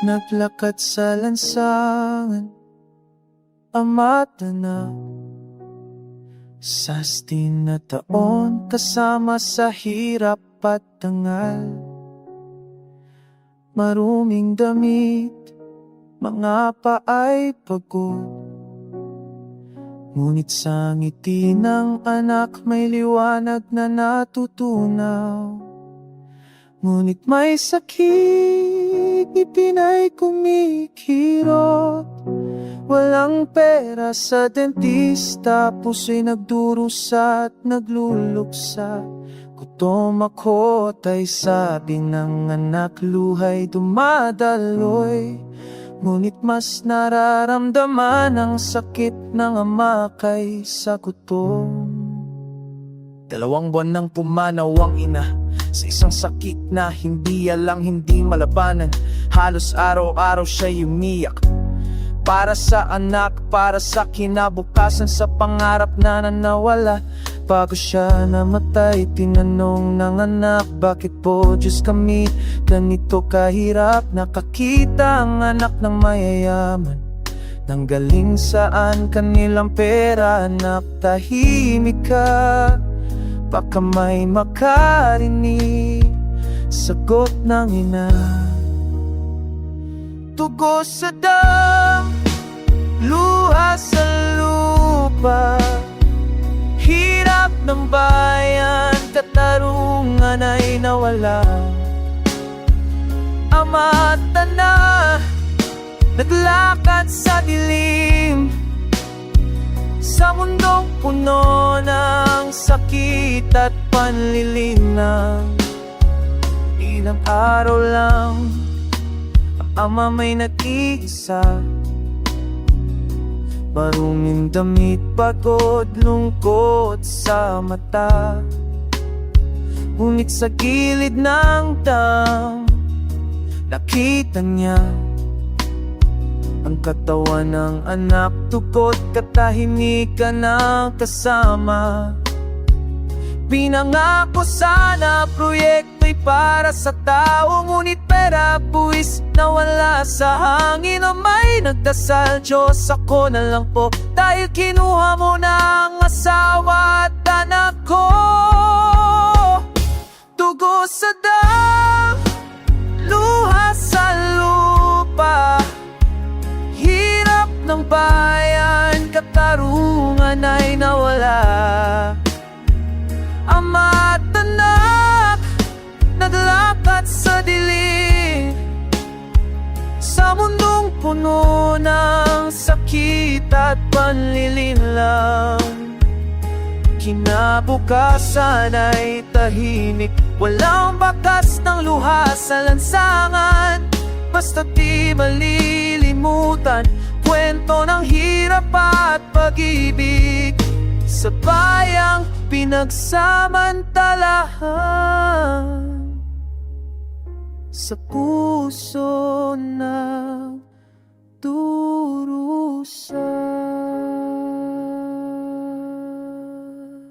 Naglakad sa lansangan Ama't anak. Sa na taon Kasama sa hirap at dangal Maruming damit Mga paay pagod. Ngunit sa ngiti ng anak May liwanag na natutunaw Ngunit may sakit Ipinay kumikirot. Walang pera sa dentista Puso'y nagdurusa at nagluluksa. Gutom ako tay sabi ng anak Luhay dumadaloy. Ngunit mas nararamdaman ang sakit ng ama kaysa gutom Dalawang buwan nang pumanaw ang ina. Sa isang sakit na hindi alang hindi malabanan Halos araw-araw siya umiyak. Para sa anak, para sa kinabukasan Sa pangarap na nanawala. Bago siya namatay, tinanong ng anak Bakit po Diyos kami ganito kahirap? Nakakita ang anak ng mayayaman. Nang galing saan kanilang pera Anak tahimik ka Baka may makarinig. Sagot ng ina. Tugo sa dam Luha sa lupa. Hirap ng bayan Katarungan ay nawala. Ama at anak Naglakad sa dilim Sa mundong puno ng sakit at panlilinang Ilang araw lang Ang ama may nag-iisa. Maruming damit, pagod, lungkot sa mata. Ngunit sa gilid ng dam Nakita niya Ang katawan ng anak Tukot katahimikan ng kasama. Pinangako sana proyekto'y para sa tao Ngunit pera buwis na wala sa hangin. O may nagdasal Diyos ako na lang po Dahil kinuha mo na ang asawa at anak ko. Tugo sa dam ng bayan Katarungan ay nawala. Ama at anak Naglakad sa dilim Sa mundong puno ng sakit at panlilinlang. Kinabukasan ay tahimik Walang bakas ng luha sa lansangan. Basta di malilimutan puno ng hirap at pag-ibig. Sa bayang pinagsamantalahan Sa puso ng durusa.